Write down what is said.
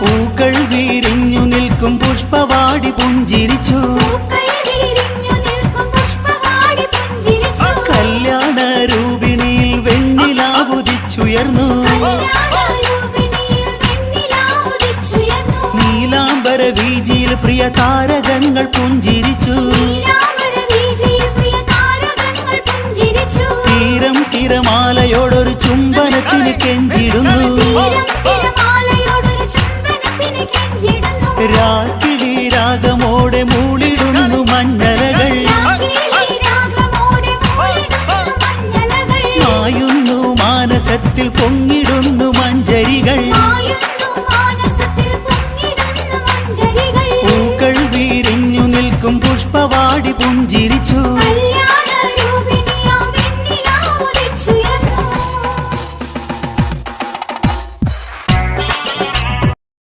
പൂക്കൾ വീരിഞ്ഞു നിൽക്കും പുഷ്പവാടി പുഞ്ചിരിച്ചു. കല്യാണ രൂപിണിയിൽ വെണ്ണിലാവുദിച്ചുയർന്നു. നീലാംബര വീതിയിൽ പ്രിയ താരകങ്ങൾ പുഞ്ചിരിച്ചു. തീരം തിരമാലയോടൊരു രാഗമോടെ മൂളിടുന്നു മഞ്ഞലകൾ. മായുന്നു മാനസത്തിൽ പൊങ്ങിടുന്നു മഞ്ചരികൾ. പൂക്കൾ വീരിഞ്ഞു നിൽക്കും പുഷ്പവാടി പുഞ്ചിരിച്ചു.